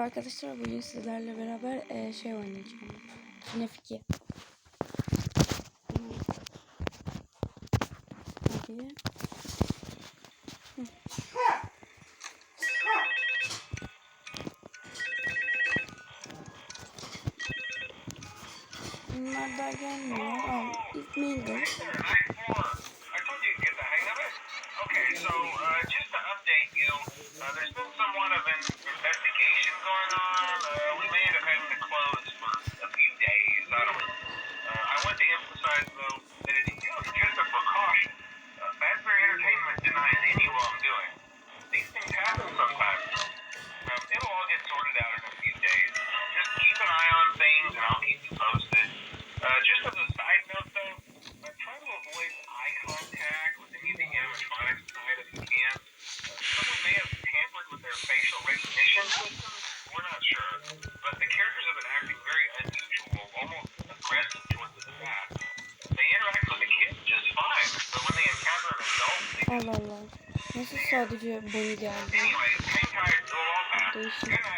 Merhaba arkadaşlar bugün sizlerle beraber e, şey oynayacağım. Snef 2. Bunlar da gelmiyor. Al, ilk mailde. sadece beni geldi. Değişik.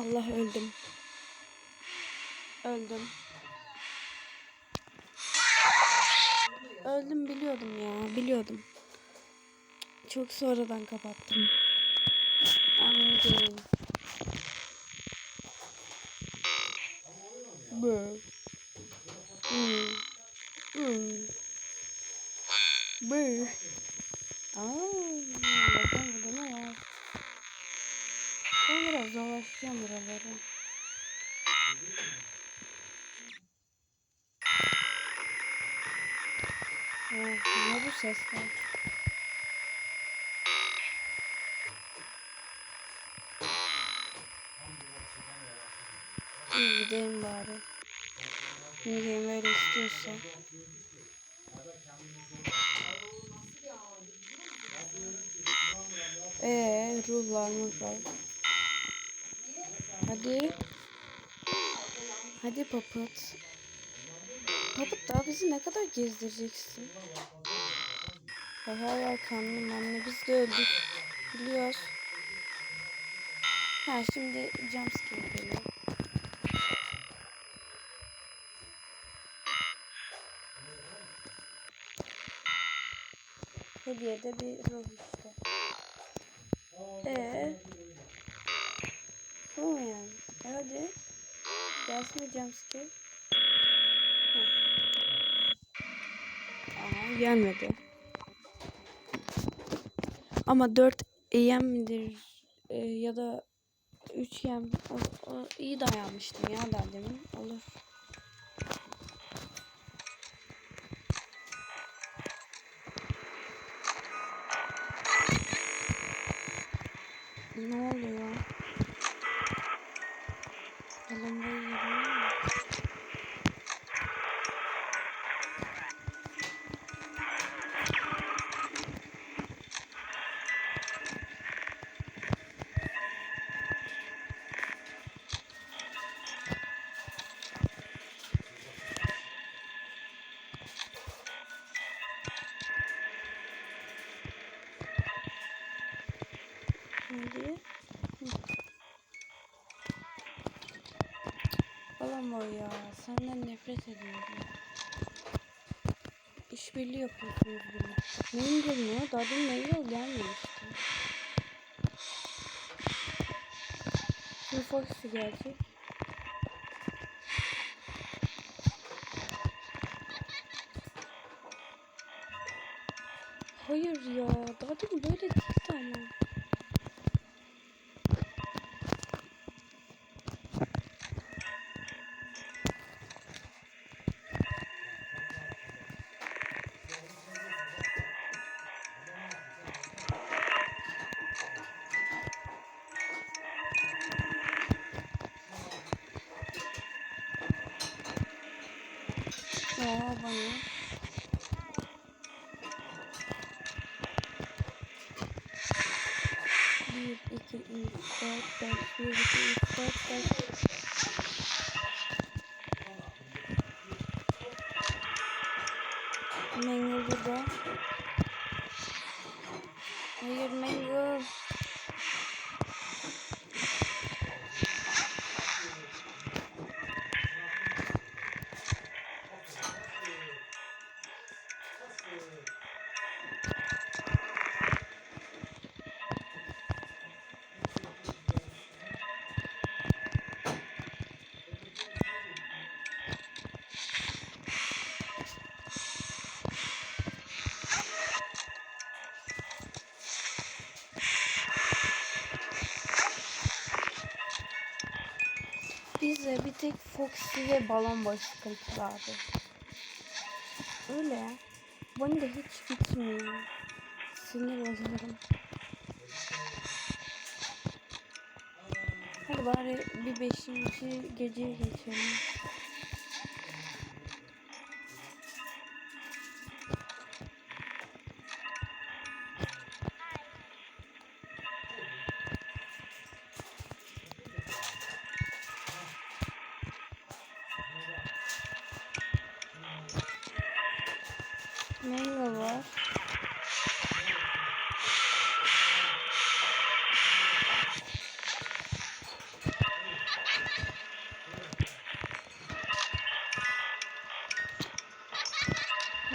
Allah öldüm. Öldüm. Öldüm biliyordum ya biliyordum. Çok sonradan kapattım. Anladım. Bööö. arkadaşlar. İyi gidelim bari. Niye böyle istiyorsa. Eee ruhlar ruhlar. Hadi. Hadi papat. Papat daha bizi ne kadar gezdireceksin? Hala kanlı anne biz de öldük. Biliyoruz. Ha şimdi jumpscare geliyor. Hediye de bir ruh işte. Ee, bu mu yani? E hadi. Gelsin mi jumpscare? Aha gelmedi. Ama 4 AM midir e, ya da 3 yem o, o, iyi dayanmıştım ya daha demin. Olur. Ne oluyor? Alınmayı mi? Olamaz ya. Senden nefret ediyorum. İşbirliği yapıyorsunuz bunu. Mangle mı? Daha dün Mangle gelmemişti. Şimdi Foxy gelecek. Hayır ya. Daha dün böyle değildi ama. Burada. Hayır Mango. Bize bir tek Foxy ve balon boy sıkıntılı abi. Öyle. Bana da hiç bitmiyor. Sinir oluyorum. Hadi bari bir beşinci geceye geçelim.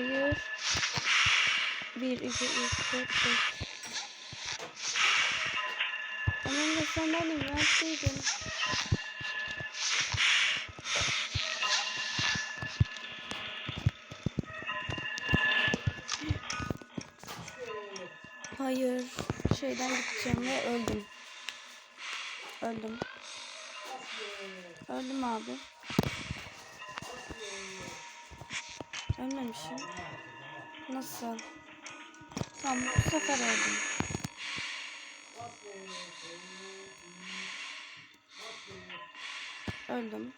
Hayır. Bir, iki, üç, dört, beş. Aman da sen benim verseydin. Hayır. Şeyden gideceğim ve öldüm. Öldüm. Öldüm abi. Ölmemişim. Nasıl? Tamam bu sefer öldüm. Öldüm.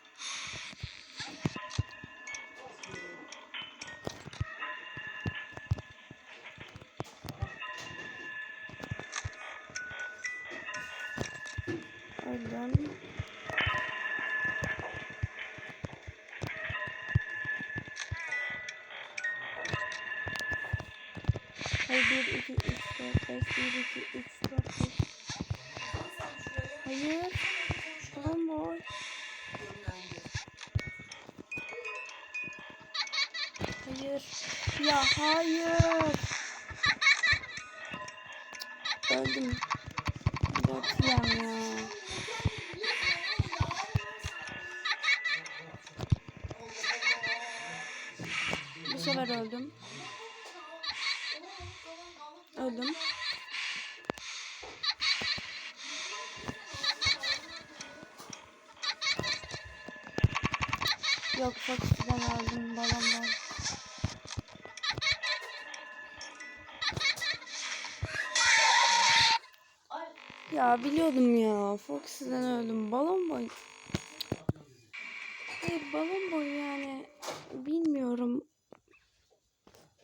1, 2, 3, 4, 5, 1, 2, 3, 4, 5. Hayır. Bomboş. Hayır. Ya hayır. Öldüm. Yan ya. Bu sefer öldüm. Öldüm. Yok Fox'tan öldüm balondan. Ya biliyordum ya. Fox'dan öldüm. Balon boy. Hayır balon boy yani. Bilmiyorum.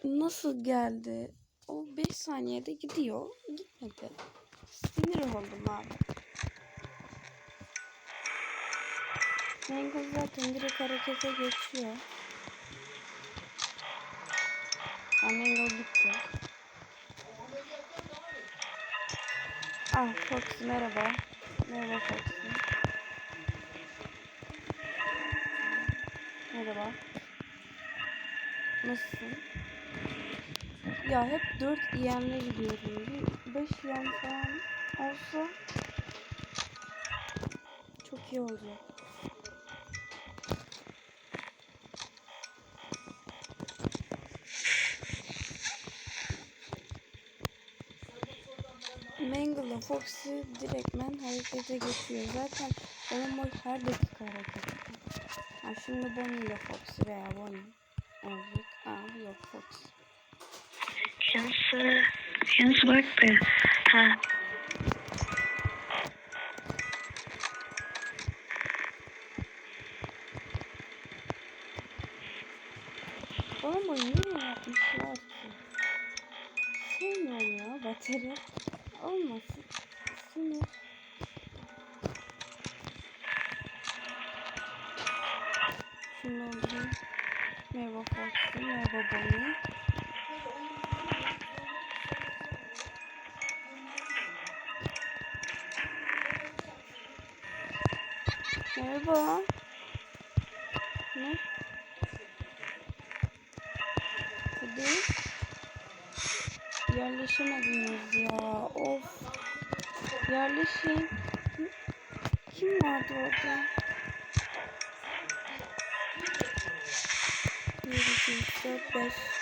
Nasıl geldi? O 5 saniyede gidiyor. Gitmedi. Sinir oldum abi. Mangle zaten direkt harekete geçiyor. Ha, Mangle gitti. Ah Fox merhaba. Merhaba Fox. Merhaba. Nasılsın? Ya hep 4 EM'le gidiyorum. Bir 5 EM falan olsa çok iyi olacak. Mangle'la Foxy direktmen harekete geçiyor. Zaten boy her dakika hareket. Ha, şimdi Bonnie ile Foxy veya Bonnie olacak. Aa yok Fox. E, yalnız bak be. Ha, boyu niye yapmışlar ki? Sevmiyorum ya bateri. Olmasın. Sinir. Şunu alayım. Merhaba Foxy, merhaba Bonnie. Merhaba. Ne? Hadi. Yerleşemediniz ya. Of. Yerleşin. Kim vardı orada? Bir, iki, üç, dört, beş.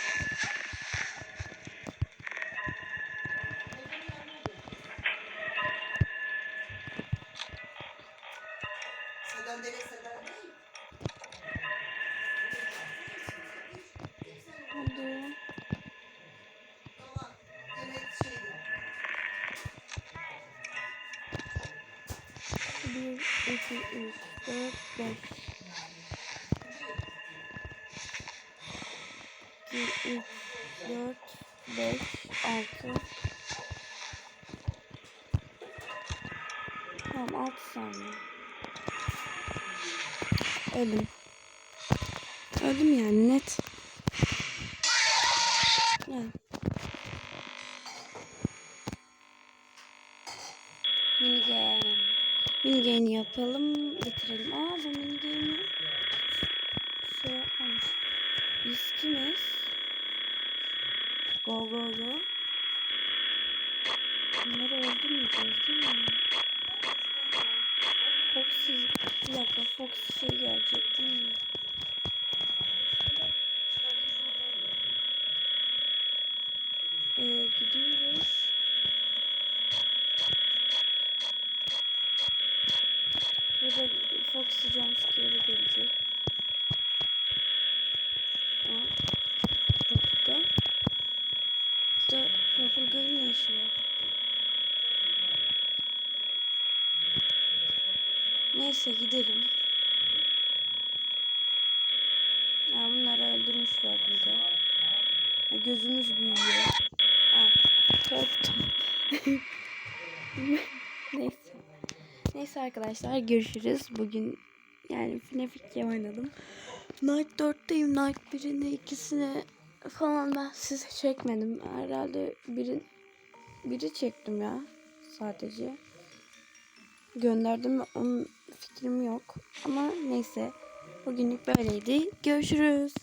2, 3, 4, 5. 2, 3, 4, 5, 6. Tamam 6 saniye. Öldüm. Öldüm yani net. Minigame yapalım. Bitirelim. Aa bu minigame'i şey yapmamış. Biz kimiz? Go go go. Bunları öldürmeyeceğiz değil mi? Foxy, bir dakika Foxy şey gelecek değil mi? Ee, gidiyoruz. Burada Foxy jumpscare'ı gelecek. Aa, dakika. Burada Purple Girl'ün ne işi var? Neyse gidelim. Ya bunları öldürmüşler burada. Ya gözümüz büyüyor. Aa, korktum. Neyse. Neyse arkadaşlar görüşürüz. Bugün yani FNAF 2 oynadım. Night 4'teyim. Night 1'ini ikisini falan ben size çekmedim. Herhalde biri, biri çektim ya sadece. Gönderdim mi onun fikrim yok. Ama neyse. Bugünlük böyleydi. Görüşürüz.